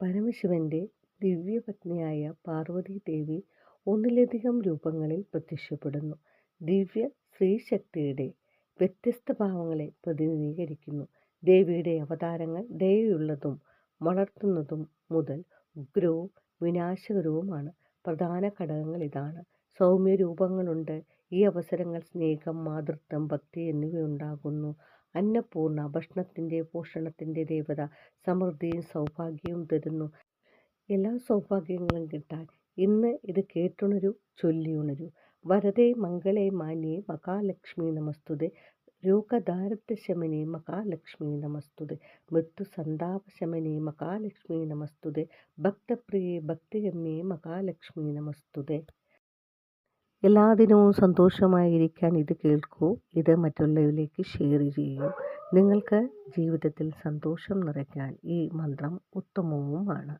പരമശിവന്റെ ദിവ്യപത്നിയായ പാർവതീദേവി ഒന്നിലധികം രൂപങ്ങളിൽ പ്രത്യക്ഷപ്പെടുന്നു. ദിവ്യ സ്ത്രീശക്തിയുടെ വ്യത്യസ്ത ഭാവങ്ങളെ പ്രതിനിധീകരിക്കുന്നു. ദേവിയുടെ അവതാരങ്ങൾ ദയയുള്ളതും വളർത്തുന്നതും മുതൽ ഉഗ്രവും വിനാശകരവുമാണ്. പ്രധാന ഘടകങ്ങൾ ഇതാണ് സൗമ്യ രൂപങ്ങളുണ്ട് ഈ അവസരങ്ങൾ സ്നേഹം, മാതൃത്വം, ഭക്തി എന്നിവയുണ്ടാകുന്നു. അന്നപൂർണ, ഭക്ഷണത്തിന്റെ, പോഷണത്തിന്റെ ദേവത, സമൃദ്ധിയും സൗഭാഗ്യവും തരുന്നു. എല്ലാ സൗഭാഗ്യങ്ങളും കിട്ടാൻ ഇന്ന് ഇത് കേട്ടുണരു ചൊല്ലിയുണരു വരദേ മംഗളേ മാന്യേ മഹാലക്ഷ്മി നമസ്തുതേ രോഗദാരിദ്ര്യശമനേ മഹാലക്ഷ്മി നമസ്തുതേ മൃത്യുസന്താപശമനേ മഹാലക്ഷ്മി നമസ്തുതേ ഭക്തപ്രിയേ ഭക്തിഗമ്യേ മഹാലക്ഷ്മി നമസ്തുതേ. എല്ലാ ദിനവും സന്തോഷമായിരിക്കാൻ ഇത് കേൾക്കൂ. ഇത് മറ്റുള്ളവരിലേക്ക് ഷെയർ ചെയ്യൂ. നിങ്ങൾക്ക് ജീവിതത്തിൽ സന്തോഷം നിറയ്ക്കാൻ ഈ മന്ത്രം ഉത്തമവുമാണ്.